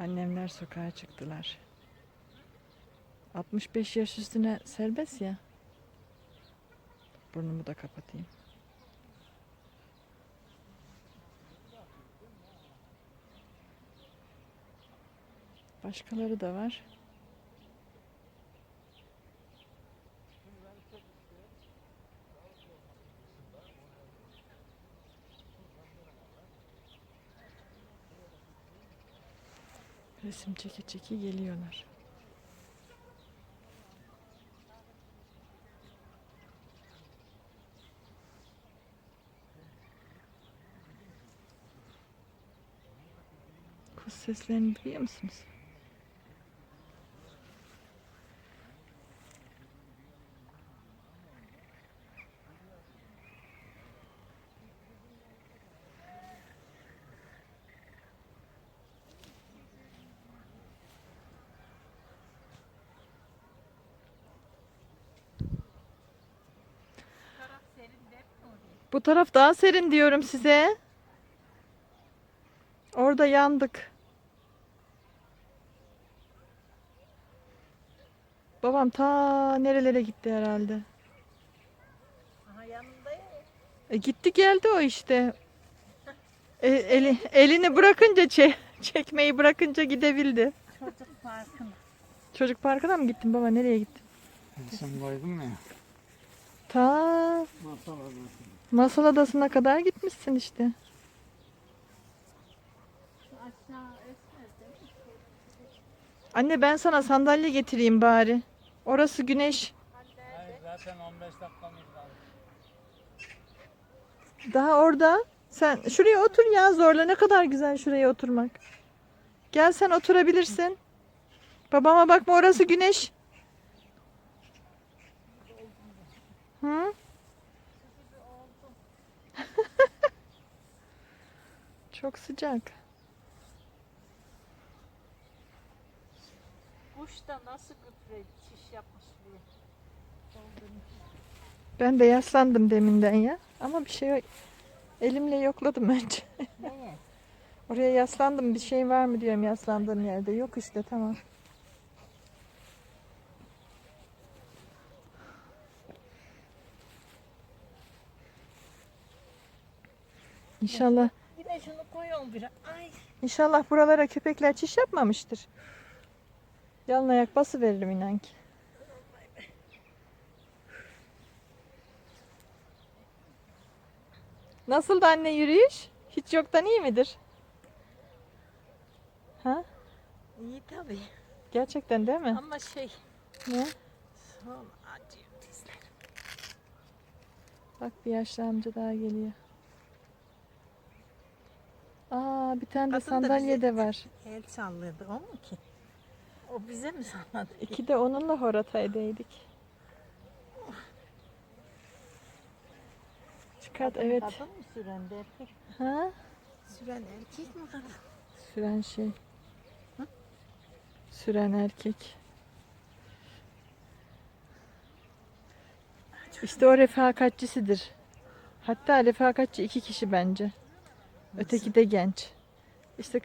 Annemler sokağa çıktılar. 65 yaş üstüne serbest ya. Burnumu da kapatayım. Başkaları da var. Resim çeke çeke geliyorlar. Kuş seslerini duyuyor musunuz? Bu taraf daha serin diyorum size. Orada yandık. Babam ta nerelere gitti herhalde. Aha yanındayım. E gitti geldi o işte. E, eli, elini bırakınca çe- çekmeyi bırakınca gidebildi. Çocuk parkına. Çocuk parkına mı gittin baba? Nereye gittin? Sen baydın ya. Ta Masal adası. masal adasına kadar gitmişsin işte. Anne ben sana sandalye getireyim bari. Orası güneş. Hayır zaten 15 dakikamız kaldı. Daha orada. Sen şuraya otur ya zorla. Ne kadar güzel şuraya oturmak. Gel sen oturabilirsin. Babama bakma orası güneş. Hı? Çok sıcak. Kuş da nasıl gübre çiş yapmış. Doldurmuş. Ben de yaslandım deminden ya. Ama bir şey yok. Elimle yokladım önce. Oraya yaslandım. Bir şey var mı diyorum yaslandığım yerde. Yok işte tamam. İnşallah de şunu koyuyorum bir. Ay. İnşallah buralara köpekler çiş yapmamıştır. Yalın ayak bası veririm inan ki. Nasıl da anne yürüyüş? Hiç yoktan iyi midir? Ha? İyi tabii. Gerçekten değil mi? Ama şey. Ne? Son acıyor dizlerim. Bak bir yaşlı amca daha geliyor. Aa bir tane de Kadın da sandalye bize- de var. El sallıyordu o mu ki? O bize mi salladı? İki de onunla horataydaydık. Çıkart evet. Kadın mı süren de erkek? Ha? Süren erkek mi kadın? Süren şey. Süren erkek. İşte o refakatçisidir. Hatta refakatçi iki kişi bence. Öteki de genç. İşte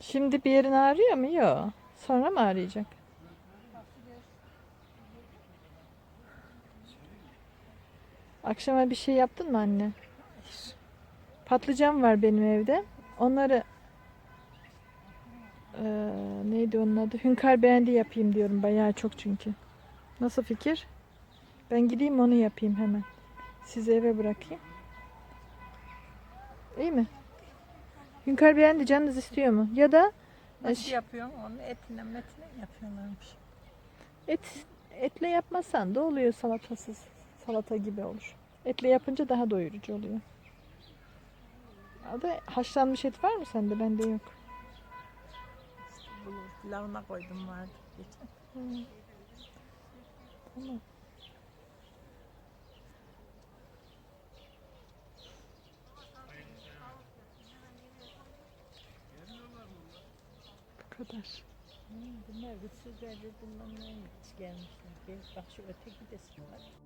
Şimdi bir yerin ağrıyor mu? Yok. Sonra mı ağrıyacak? Akşama bir şey yaptın mı anne? Patlıcan var benim evde. Onları eee, neydi onun adı? Hünkar beğendi yapayım diyorum bayağı çok çünkü. Nasıl fikir? Ben gideyim onu yapayım hemen. Sizi eve bırakayım. İyi mi? Hünkar beğendi canınız istiyor mu? Ya da Nasıl yapıyorsun onu? Etine metine yapıyorlarmış. et etle yapmazsan da oluyor salatasız. Salata gibi olur. Etle yapınca daha doyurucu oluyor. Ya da haşlanmış et var mı sende? Bende yok. Bunu pilavına koydum vardı geçen. Tamam. Bu kadar. Hmm, bunlar güçsüzler de bundan ne gelmişler. Gel bak şu öteki de var.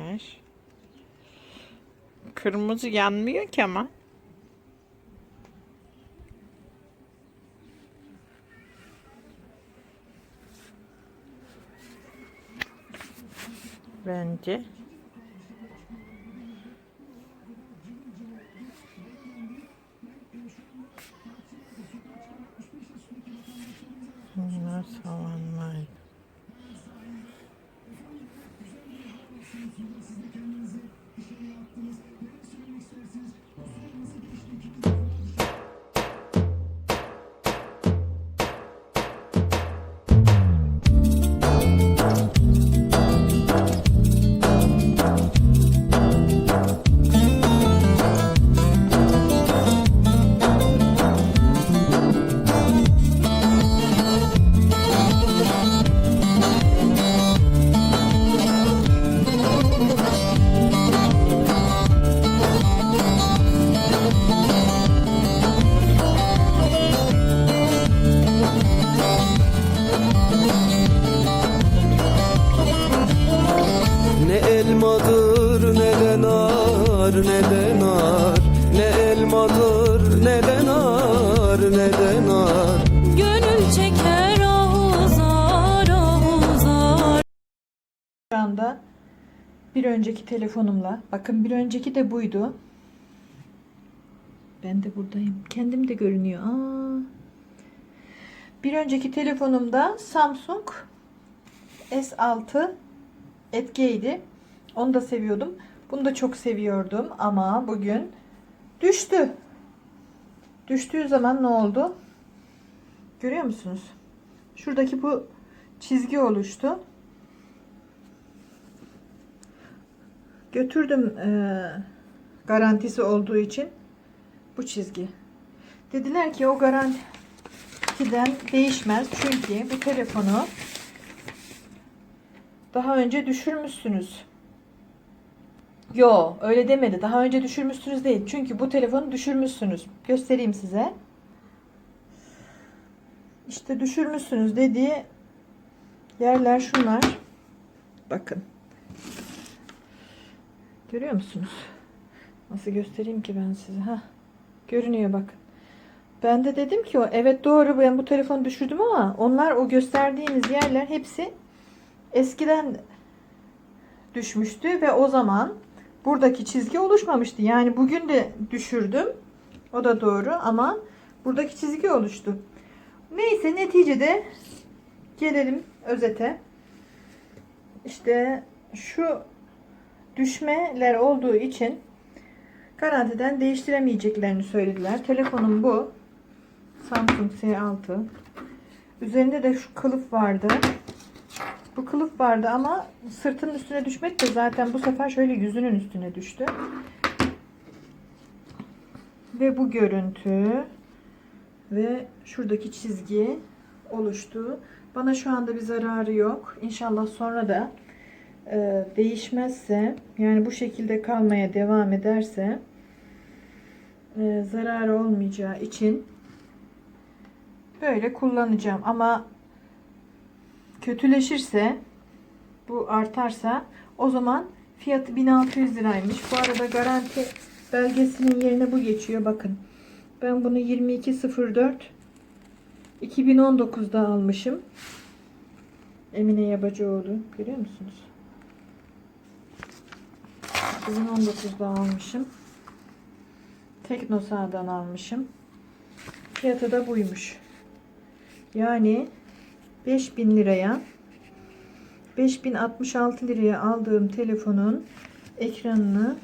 Fideler. Kırmızı yanmıyor ki ama. Bence. Bunlar savanlar. Nar ne de nar Ne elmadır ne de nar ne de nar Gönül çeker ahuzar ahuzar Şu anda bir önceki telefonumla, bakın bir önceki de buydu. Ben de buradayım. Kendim de görünüyor. Aa. Bir önceki telefonumda Samsung S6 etkiydi. Onu da seviyordum. Bunu da çok seviyordum ama bugün düştü. Düştüğü zaman ne oldu? Görüyor musunuz? Şuradaki bu çizgi oluştu. Götürdüm eee, garantisi olduğu için bu çizgi. Dediler ki o garantiden değişmez çünkü bu telefonu daha önce düşürmüşsünüz. Yo öyle demedi. Daha önce düşürmüşsünüz değil. Çünkü bu telefonu düşürmüşsünüz. Göstereyim size. İşte düşürmüşsünüz dediği yerler şunlar. Bakın. Görüyor musunuz? Nasıl göstereyim ki ben size? Ha. Görünüyor bakın. Ben de dedim ki o evet doğru ben bu telefonu düşürdüm ama onlar o gösterdiğiniz yerler hepsi eskiden düşmüştü ve o zaman buradaki çizgi oluşmamıştı. Yani bugün de düşürdüm. O da doğru ama buradaki çizgi oluştu. Neyse neticede gelelim özete. İşte şu düşmeler olduğu için garantiden değiştiremeyeceklerini söylediler. Telefonum bu. Samsung S6. Üzerinde de şu kılıf vardı. Bu kılıf vardı ama sırtının üstüne düşmedi de zaten bu sefer şöyle yüzünün üstüne düştü. Ve bu görüntü ve şuradaki çizgi oluştu. Bana şu anda bir zararı yok. İnşallah sonra da e, değişmezse yani bu şekilde kalmaya devam ederse e, zararı olmayacağı için böyle kullanacağım ama kötüleşirse bu artarsa o zaman fiyatı 1600 liraymış. Bu arada garanti belgesinin yerine bu geçiyor. Bakın ben bunu 2204 2019'da almışım. Emine Yabacıoğlu. Görüyor musunuz? 2019'da almışım. Teknosa'dan almışım. Fiyatı da buymuş. Yani 5000 liraya 5066 liraya aldığım telefonun ekranını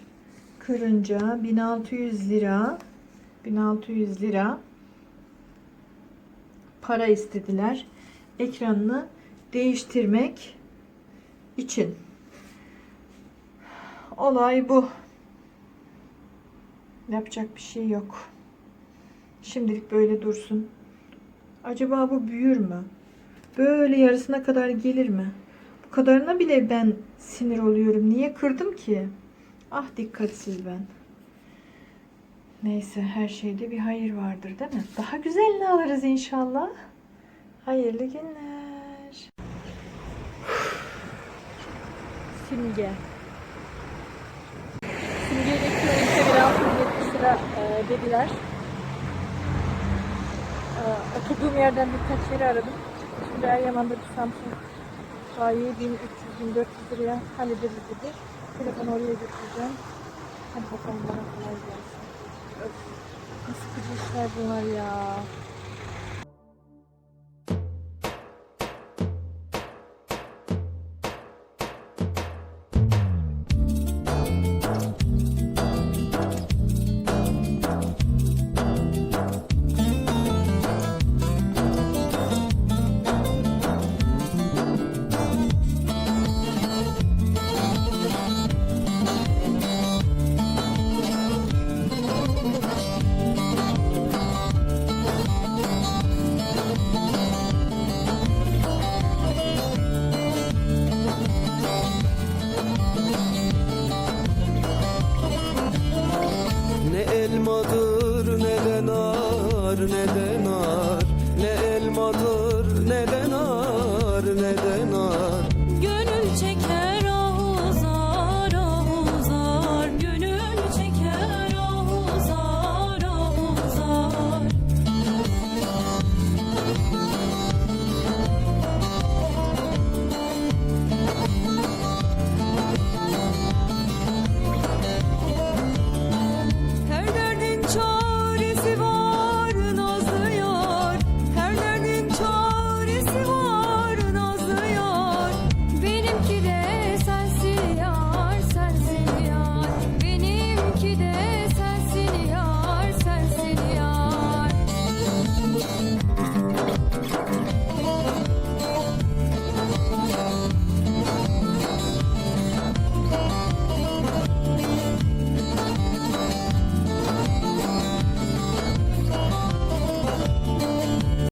kırınca 1600 lira 1600 lira para istediler. Ekranını değiştirmek için. Olay bu. Yapacak bir şey yok. Şimdilik böyle dursun. Acaba bu büyür mü? Böyle yarısına kadar gelir mi? Bu kadarına bile ben sinir oluyorum. Niye kırdım ki? Ah dikkatsiz ben. Neyse her şeyde bir hayır vardır değil mi? Daha güzelini alırız inşallah. Hayırlı günler. Simge. Simge'deki ünite bir 670 lira e, dediler. E, oturduğum yerden birkaç yeri aradım. Şimdi Eryaman'da bir Samsung bayi 1300-1400 liraya hallederiz dedi. Telefonu oraya götüreceğim. Hadi bakalım bana kolay gelsin. Öf, sıkıcı işler bunlar ya.